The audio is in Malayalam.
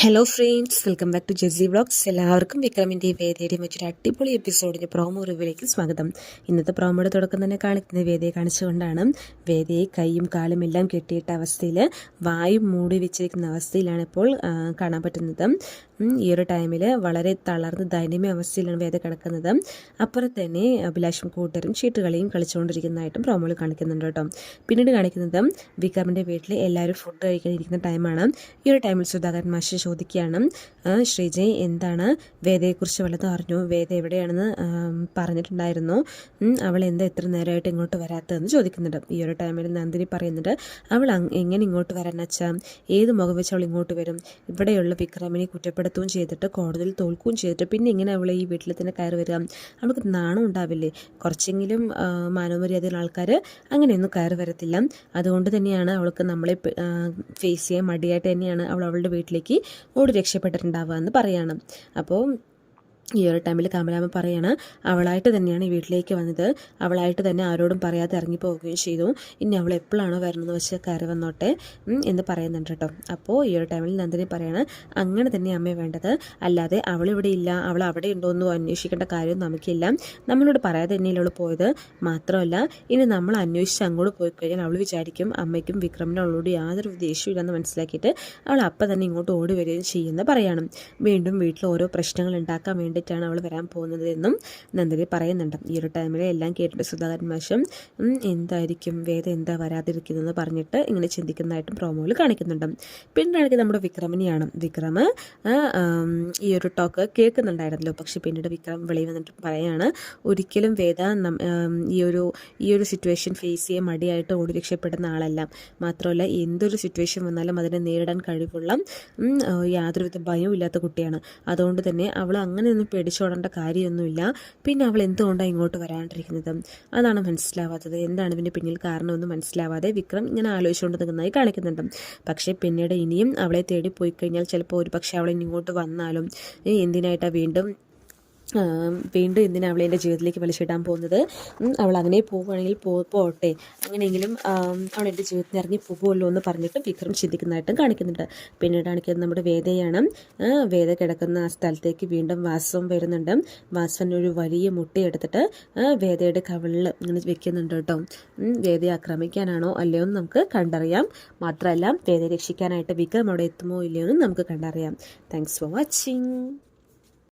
Hello friends welcome back to JC vlogs എല്ലാവർക്കും വിക്രമിന്റെ വേദയുടെയും വെച്ചൊരു അടിപൊളി എപ്പിസോഡിന്റെ പ്രോമോ റിവ്യൂലേക്ക് സ്വാഗതം. ഇന്നത്തെ പ്രോമോയുടെ തുടക്കം തന്നെ കാണിക്കുന്നത് വേദയെ കാണിച്ചുകൊണ്ടാണ്. വേദയെ കൈയും കാലും എല്ലാം കെട്ടിയിട്ട അവസ്ഥയിൽ വായും മൂടി വെച്ചിരിക്കുന്ന അവസ്ഥയിലാണ് ഇപ്പോൾ കാണാൻ പറ്റുന്നത്. ഈ ഒരു ടൈമിൽ വളരെ തളർന്ന് ദയനീയ അവസ്ഥയിലാണ് വേദ കിടക്കുന്നത്. അപ്പുറത്ത് തന്നെ അഭിലാഷും കൂട്ടരും ചീട്ടുകളിയും കളിച്ചുകൊണ്ടിരിക്കുന്നതായിട്ടും പ്രോമോയിൽ കാണിക്കുന്നുണ്ട് കേട്ടോ. പിന്നീട് കാണിക്കുന്നത് വിക്രമിന്റെ വീട്ടിൽ എല്ലാവരും ഫുഡ് കഴിക്കാനിരിക്കുന്ന ടൈമാണ് ഈ ഒരു ടൈമിൽ സുധാകരൻ മാഷ് ചോദിക്കുകയാണ് ശ്രീജി എന്താണ് വേദയെക്കുറിച്ച് വല്ലതും അറിഞ്ഞു? വേദ എവിടെയാണെന്ന് പറഞ്ഞിട്ടുണ്ടായിരുന്നു? അവൾ എന്താ എത്ര നേരമായിട്ട് ഇങ്ങോട്ട് വരാത്തതെന്ന് ചോദിക്കുന്നുണ്ട്. ഈ ഒരു ടൈമിൽ നന്ദിനി പറയുന്നുണ്ട് അവൾ എങ്ങനെ ഇങ്ങോട്ട് വരാൻ അച്ഛാ? ഏത് മുഖം വെച്ച് അവൾ ഇങ്ങോട്ട് വരും? ഇവിടെയുള്ള വിക്രമിനെ കുറ്റപ്പെടുത്തുകയും ചെയ്തിട്ട് കോടതിയിൽ തോൽക്കുകയും ചെയ്തിട്ട് പിന്നെ ഇങ്ങനെ അവൾ ഈ വീട്ടിൽ തന്നെ കയറി വരിക? അവൾക്ക് നാണം ഉണ്ടാവില്ലേ? കുറച്ചെങ്കിലും മാനവമര്യാദയുള്ള ആൾക്കാർ അങ്ങനെയൊന്നും കയറി വരത്തില്ല. അതുകൊണ്ട് തന്നെയാണ് അവൾക്ക് നമ്മളെ ഫേസ് ചെയ്യാൻ മടിയായിട്ട് തന്നെയാണ് അവൾ അവളുടെ വീട്ടിലേക്ക് ഓടി രക്ഷപ്പെട്ടിട്ടുണ്ടാവുക എന്ന് പറയണം. അപ്പോൾ ഈ ഒരു ടൈമിൽ കമലാമ്മ പറയാണ് അവളായിട്ട് തന്നെയാണ് ഈ വീട്ടിലേക്ക് വന്നത്. അവളായിട്ട് തന്നെ ആരോടും പറയാതെ ഇറങ്ങി പോവുകയും ചെയ്തു. ഇനി അവൾ എപ്പോഴാണോ വരണമെന്ന് വെച്ച് കയറി വന്നോട്ടെ എന്ന് പറയുന്നുണ്ട് കേട്ടോ. അപ്പോൾ ഈ ഒരു ടൈമിൽ നന്ദിനി പറയാണ് അങ്ങനെ തന്നെ അമ്മ വേണ്ടത്. അല്ലാതെ അവളിവിടെ ഇല്ല. അവൾ അവിടെ ഉണ്ടോ എന്ന് അന്വേഷിക്കേണ്ട കാര്യം നമുക്കില്ല. നമ്മളോട് പറയാതെ തന്നെയല്ലേ അവൾ പോയത്. മാത്രമല്ല ഇനി നമ്മൾ അന്വേഷിച്ച് അങ്ങോട്ട് പോയി കഴിഞ്ഞാൽ അവൾ വിചാരിക്കും അമ്മയ്ക്കും വിക്രമിനും അവളോട് യാതൊരു ദേഷ്യമില്ലെന്ന് മനസ്സിലാക്കിയിട്ട് അവൾ അപ്പം തന്നെ ഇങ്ങോട്ട് ഓടി വരികയും ചെയ്യുമെന്ന് പറയണം. വീണ്ടും വീട്ടിൽ ഓരോ പ്രശ്നങ്ങൾ ഉണ്ടാക്കാൻ വേണ്ടിയിട്ടാണ് അവൾ വരാൻ പോകുന്നത് എന്നും നന്ദിനി പറയുന്നുണ്ട്. ഈ ഒരു ടൈമിൽ എല്ലാം കേട്ടിട്ട് സുധാകരൻ മാഷം എന്തായിരിക്കും? വേദ എന്താ വരാതിരിക്കുന്നതെന്ന് പറഞ്ഞിട്ട് ഇങ്ങനെ ചിന്തിക്കുന്നതായിട്ടും പ്രോമോയിൽ കാണിക്കുന്നുണ്ട്. പിന്നീടാണെങ്കിൽ നമ്മുടെ വിക്രമിനെയാണ്. വിക്രമ് ഈ ഒരു ടോക്ക് കേൾക്കുന്നുണ്ടായിരുന്നല്ലോ. പക്ഷെ പിന്നീട് വിക്രം വെളിയിൽ വന്നിട്ട് പറയാണ് ഒരിക്കലും വേദ ഈ ഒരു ഈ ഒരു സിറ്റുവേഷൻ ഫേസ് ചെയ്യാൻ മടിയായിട്ട് ഓടി രക്ഷപ്പെടുന്ന ആളല്ല. മാത്രമല്ല എന്തൊരു സിറ്റുവേഷൻ വന്നാലും അതിനെ നേരിടാൻ കഴിവുള്ള യാതൊരുവിധ ഭയവും ഇല്ലാത്ത കുട്ടിയാണ്. അതുകൊണ്ട് തന്നെ അവൾ അങ്ങനെയൊന്നും പേടിച്ചോടേണ്ട കാര്യമൊന്നുമില്ല. പിന്നെ അവൾ എന്തുകൊണ്ടാണ് ഇങ്ങോട്ട് വരാണ്ടിരിക്കുന്നത്? അതാണ് മനസ്സിലാവാത്തത്. എന്താണ് ഇതിന്റെ പിന്നിൽ കാരണമെന്ന് മനസ്സിലാവാതെ വിക്രം ഇങ്ങനെ ആലോചിച്ചുകൊണ്ട് നിൽക്കുന്നതായി കാണിക്കുന്നുണ്ട്. പക്ഷേ പിന്നീട് ഇനിയും അവളെ തേടി പോയി കഴിഞ്ഞാൽ ചിലപ്പോൾ ഒരു പക്ഷേ അവൾ ഇങ്ങോട്ട് വന്നാലും എന്തിനായിട്ടാണ് വീണ്ടും വീണ്ടും എന്തിനാണ് അവളെ എന്റെ ജീവിതത്തിലേക്ക് വലിച്ചിടാൻ പോകുന്നത്? അവൾ അങ്ങനെ പോവുകയാണെങ്കിൽ പോ പോട്ടെ. അങ്ങനെയെങ്കിലും അവൾ എന്റെ ജീവിതത്തിൽ ഇറങ്ങി പോകുമല്ലോ എന്ന് പറഞ്ഞിട്ട് വിക്രം ചിന്തിക്കുന്നതായിട്ടും കാണിക്കുന്നുണ്ട്. പിന്നീട് കാണിക്കുന്നത് നമ്മുടെ വേദയാണ്. വേദ കിടക്കുന്ന ആ സ്ഥലത്തേക്ക് വീണ്ടും വാസവും വരുന്നുണ്ട്. വാസവൻ ഒരു വലിയ മുട്ടയെടുത്തിട്ട് വേദയുടെ കവിളിൽ ഇങ്ങനെ വെക്കുന്നുണ്ട് കേട്ടോ. വേദയെ ആക്രമിക്കാനാണോ അല്ലയോ എന്ന് നമുക്ക് കണ്ടറിയാം. മാത്രമല്ല വേദയെ രക്ഷിക്കാനായിട്ട് വിക്രം അവിടെ എത്തുമോ ഇല്ലയോ എന്ന് നമുക്ക് കണ്ടറിയാം. Thanks for watching